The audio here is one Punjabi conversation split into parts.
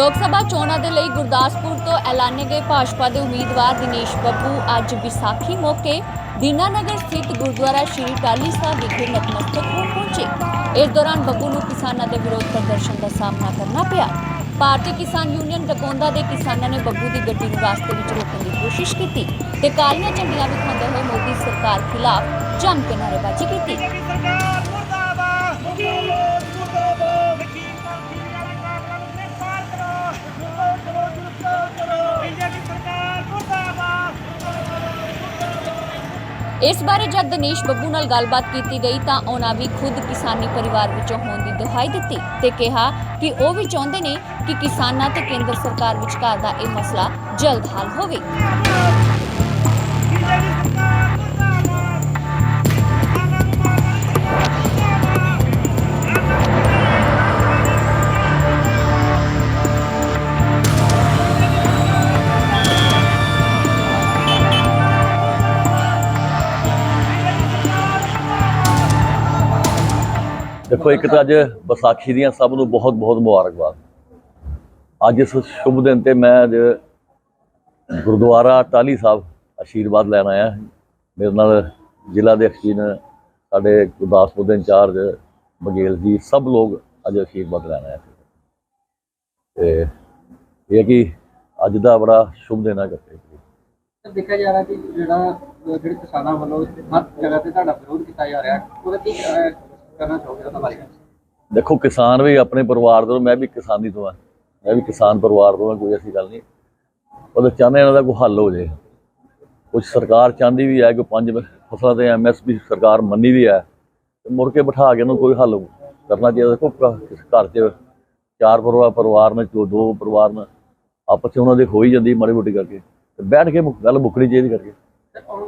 ਲੋਕ ਸਭਾ ਚੋਣਾਂ ਦੇ ਲਈ ਗੁਰਦਾਸਪੁਰ ਤੋਂ ਐਲਾਨੇ ਗਏ ਭਾਜਪਾ ਦੇ ਉਮੀਦਵਾਰ ਦਿਨੇਸ਼ ਬੱਬੂ ਅੱਜ ਵਿਸਾਖੀ ਮੌਕੇ ਦੀਨਾਨਗਰ ਸਥਿਤ ਗੁਰਦੁਆਰਾ ਸ਼੍ਰੀ ਟਾਲੀ ਸਾਹਿਬ ਵਿਖੇ ਨਤਮਸਤਕ ਹੋਣ ਪਹੁੰਚੇ। ਇਸ ਦੌਰਾਨ ਬੱਬੂ ਨੂੰ ਕਿਸਾਨਾਂ ਦੇ ਵਿਰੋਧ ਪ੍ਰਦਰਸ਼ਨ ਦਾ ਸਾਹਮਣਾ ਕਰਨਾ ਪਿਆ। ਭਾਰਤੀ ਕਿਸਾਨ ਯੂਨੀਅਨ ਡਕੌਂਦਾ ਦੇ ਕਿਸਾਨਾਂ ਨੇ ਬੱਬੂ ਦੀ ਗੱਡੀ ਨੂੰ ਰਸਤੇ ਵਿੱਚ ਰੋਕਣ ਦੀ ਕੋਸ਼ਿਸ਼ ਕੀਤੀ ਤੇ ਕਾਲੀਆਂ ਝੰਡੀਆਂ ਵਿਖਾਉਂਦੇ ਹੋਏ ਮੋਦੀ ਸਰਕਾਰ ਖਿਲਾਫ ਜੰਮ ਕੇ ਨਾਅਰੇਬਾਜ਼ੀ ਕੀਤੀ। ਇਸ ਬਾਰੇ ਜਦ ਦਿਨੇਸ਼ ਬੱਬੂ ਨਾਲ ਗੱਲਬਾਤ ਕੀਤੀ ਗਈ ਤਾਂ ਉਹਨਾਂ ਵੀ ਖੁਦ ਕਿਸਾਨੀ ਪਰਿਵਾਰ ਵਿੱਚੋਂ ਹੋਣ ਦੀ ਦੁਹਾਈ ਦਿੱਤੀ ਤੇ ਕਿਹਾ ਕਿ ਉਹ ਵੀ ਚਾਹੁੰਦੇ ਨੇ ਕਿ ਕਿਸਾਨਾਂ ਤੇ ਕੇਂਦਰ ਸਰਕਾਰ ਵਿਚਕਾਰ ਦਾ ਇਹ ਮਸਲਾ ਜਲਦ ਹੱਲ ਹੋਵੇ। ਦੇਖੋ, ਇੱਕ ਤਾਂ ਅੱਜ ਵਿਸਾਖੀ ਦੀਆਂ ਸਭ ਨੂੰ ਬਹੁਤ ਬਹੁਤ ਮੁਬਾਰਕਬਾਦ। ਅੱਜ ਇਸ ਸ਼ੁਭ ਦਿਨ ਤੇ ਮੈਂ ਅੱਜ ਗੁਰਦੁਆਰਾ ਟਾਲੀ ਸਾਹਿਬ ਆਸ਼ੀਰਵਾਦ ਲੈਣ ਆਇਆ। ਮੇਰੇ ਨਾਲ ਜ਼ਿਲ੍ਹਾ ਦੇ ਅਖੀਨ ਸਾਡੇ ਗੁਰਦਾਸਪੁਰ ਦੇ ਇੰਚਾਰਜ ਬਗੇਲ ਜੀ, ਸਭ ਲੋਕ ਅੱਜ ਆਸ਼ੀਰਵਾਦ ਲੈਣ ਆਏ ਸੀ। ਤੇ ਇਹ ਕਿ ਅੱਜ ਦਾ ਬੜਾ ਸ਼ੁਭ ਦਿਨ ਹੈ ਕਰਕੇ ਦੇਖਿਆ ਜਾ ਰਿਹਾ ਕਿ ਜਿਹੜਾ ਜਿਹੜੇ ਕਿਸਾਨਾਂ ਵੱਲੋਂ ਹਰ ਜਗ੍ਹਾ ਤੇ ਤੁਹਾਡਾ ਵਿਰੋਧ ਕੀਤਾ ਜਾ ਰਿਹਾ, ਉਹਦਾ ਕੀ ਕਰਨਾ ਚਾਹੋਗੇ ਉਹਦਾ ਬਾਰੇ? ਦੇਖੋ ਕਿਸਾਨ ਵੀ ਆਪਣੇ ਪਰਿਵਾਰ ਤੋਂ ਮੈਂ ਵੀ ਕਿਸਾਨੀ ਤੋਂ ਆ। ਮੈਂ ਵੀ ਕਿਸਾਨ ਪਰਿਵਾਰ ਤੋਂ ਆ ਕੋਈ ਐਸੀ ਗੱਲ ਨਹੀਂ। ਉਹ ਤਾਂ ਚਾਹੁੰਦੇ ਇਹਨਾਂ ਦਾ ਕੋਈ ਹੱਲ ਹੋ ਜੇ। ਕੁਝ ਸਰਕਾਰ ਚਾਹੁੰਦੀ ਵੀ ਹੈ ਕਿ ਪੰਜ ਫਸਲਾਂ ਤੇ ਐਮਐਸਪੀ ਸਰਕਾਰ ਮੰਨੀ ਵੀ ਹੈ। ਤੇ ਮੁੜ ਕੇ ਬਿਠਾ ਕੇ ਇਹਨੂੰ ਕੋਈ ਹੱਲ ਕਰਨਾ ਚਾਹੀਦਾ। ਦੇਖੋ ਘਰ 'ਚ ਚਾਰ ਪਰਿਵਾਰ ਪਰਿਵਾਰ ਨੇ ਦੋ ਦੋ ਪਰਿਵਾਰ ਨੇ ਆਪਸ 'ਚ ਉਹਨਾਂ ਦੇ ਹੋ ਹੀ ਜਾਂਦੀ ਮਾੜੀ ਮੋਟੀ ਕਰਕੇ। ਤੇ ਬੈਠ ਕੇ ਗੱਲ ਮੁੱਕਣੀ ਚਾਹੀਦੀ ਕਰਕੇ।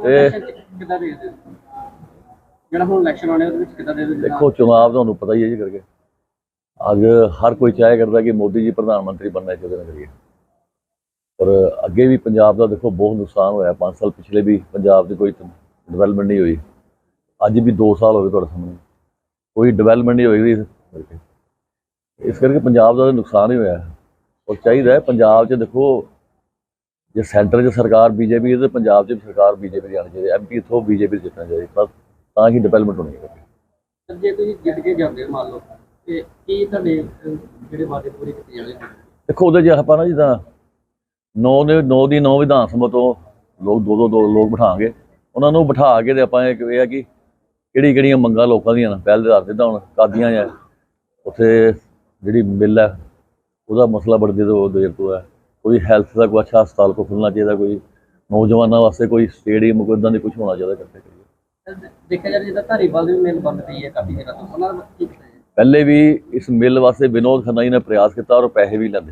ਤੇ ਜਿਹੜਾ ਹੁਣ ਇਲੈਕਸ਼ਨ ਆਉਣੇ ਉਹਦੇ ਵਿੱਚ ਕਿੱਦਾਂ ਦੇ ਦਿਓ ਦੇਖੋ ਚੁਣਾਵ ਤੁਹਾਨੂੰ ਪਤਾ ਹੀ ਹੈ ਜੀ ਕਰਕੇ। ਅੱਜ ਹਰ ਕੋਈ ਚਾਹੇ ਕਰਦਾ ਕਿ ਮੋਦੀ ਜੀ ਪ੍ਰਧਾਨ ਮੰਤਰੀ ਬਣਨਾ ਚਾਹੁੰਦੇ ਨੇ ਕਰੀਏ। ਪਰ ਅੱਗੇ ਵੀ ਪੰਜਾਬ ਦਾ ਦੇਖੋ, ਬਹੁਤ ਨੁਕਸਾਨ ਹੋਇਆ। 5 ਸਾਲ ਪਿਛਲੇ ਵੀ ਪੰਜਾਬ ਦੀ ਕੋਈ ਡਿਵੈਲਪਮੈਂਟ ਨਹੀਂ ਹੋਈ। ਅੱਜ ਵੀ 2 ਸਾਲ ਹੋ ਗਏ ਤੁਹਾਡੇ ਸਾਹਮਣੇ। ਕੋਈ ਡਿਵੈਲਪਮੈਂਟ ਨਹੀਂ ਹੋਈ ਇਸ ਕਰਕੇ। ਇਸ ਕਰਕੇ ਪੰਜਾਬ ਦਾ ਤਾਂ ਨੁਕਸਾਨ ਹੀ ਹੋਇਆ। ਔਰ ਚਾਹੀਦਾ ਹੈ ਪੰਜਾਬ 'ਚ ਦੇਖੋ, ਜੇ ਸੈਂਟਰ 'ਚ ਸਰਕਾਰ, ਬੀਜੇਪੀ ਹੈ ਤੇ ਪੰਜਾਬ 'ਚ ਵੀ ਸਰਕਾਰ ਬੀਜੇਪੀ ਦੀ ਆਉਣੀ ਚਾਹੀਦੀ ਐਮਪੀ ਇੱਥੋਂ ਬੀਜੇਪੀ ਜਿੱਤਣਾ ਚਾਹੀਦੀ ਬਸ ਤਾਂ ਹੀ ਡਿਵੈਲਪਮੈਂਟ ਹੋਣੀ ਹੈ। ਜੇ ਤੁਸੀਂ ਜਿੱਤ ਕੇ ਜਾਂਦੇ ਹੋ ਮੰਨ ਲਓ ਤੇ ਕੀ ਤੁਹਾਡੇ ਅਹ, ਜਿਹੜੇ ਵਾਅਦੇ ਪੂਰੇ ਕੀਤੇ ਜਾਣੇ ਦੇਖੋ ਉਹਦੇ 'ਚ ਆਪਾਂ ਨਾ ਜਿੱਦਾਂ ਨੌ ਦੇ ਨੌ ਦੀ ਨੌ ਵਿਧਾਨ ਸਭਾ ਤੋਂ ਲੋਕ ਦੋ ਦੋ ਦੋ ਲੋਕ ਬਿਠਾਵਾਂਗੇ ਉਹਨਾਂ ਨੂੰ ਬਿਠਾ ਕੇ ਤੇ ਆਪਾਂ ਇੱਕ ਇਹ ਆ ਕਿ ਕਿਹੜੀ ਕਿਹੜੀਆਂ ਮੰਗਾਂ ਲੋਕਾਂ ਦੀਆਂ ਨੇ ਪਹਿਲ ਦੇ ਆਧਾਰ ਤੇ ਤਾਂ ਹੁਣ ਕਾਦੀਆਂ ਆ ਉੱਥੇ ਜਿਹੜੀ ਮਿਲ ਹੈ ਉਹਦਾ ਮਸਲਾ ਬੜੇ ਦੇ ਤੋਂ ਦੇਰ ਤੋਂ ਹੈ। ਕੋਈ ਹੈਲਥ ਦਾ ਕੋਈ ਅੱਛਾ ਹਸਪਤਾਲ ਕੋ ਖੁੱਲਣਾ ਚਾਹੀਦਾ ਕੋਈ ਨੌਜਵਾਨਾਂ ਵਾਸਤੇ ਕੋਈ ਸਟੇਡੀਅਮ ਕੋਈ ਇਦਾਂ ਦੀ ਕੁਝ ਹੋਣਾ ਚਾਹੀਦਾ ਤੇ ਦੇਖਿਆ ਜਾ ਰਿਹਾ ਜਿੱਦਾਂ ਧਾਰੀਵਾਲ ਦੀ ਵੀ ਮਿਲ ਬੰਦ ਪਈ ਹੈ ਕਾਫੀ ਜਗ੍ਹਾ ਤੋਂ, ਉਹਨਾਂ ਦਾ ਕੀ ਕੀਤਾ ਜਾਏ ਪਹਿਲੇ ਵੀ ਇਸ ਮਿਲ ਵਾਸਤੇ ਵਿਨੋਦ ਖੰਨਾ ਜੀ ਨੇ ਪ੍ਰਯਾਸ ਕੀਤਾ ਔਰ ਪੈਸੇ ਵੀ ਲੈਂਦੇ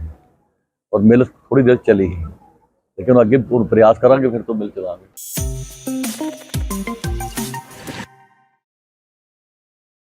ਔਰ ਮਿਲ ਥੋੜੀ ਦੇਰ ਚੱਲੀ ਲੇਕਿਨ ਅੱਗੇ ਹੁਣ ਪ੍ਰਯਾਸ ਕਰਾਂਗੇ, ਫਿਰ ਤੋਂ ਮਿਲ ਚਲਾਵਾਂਗੇ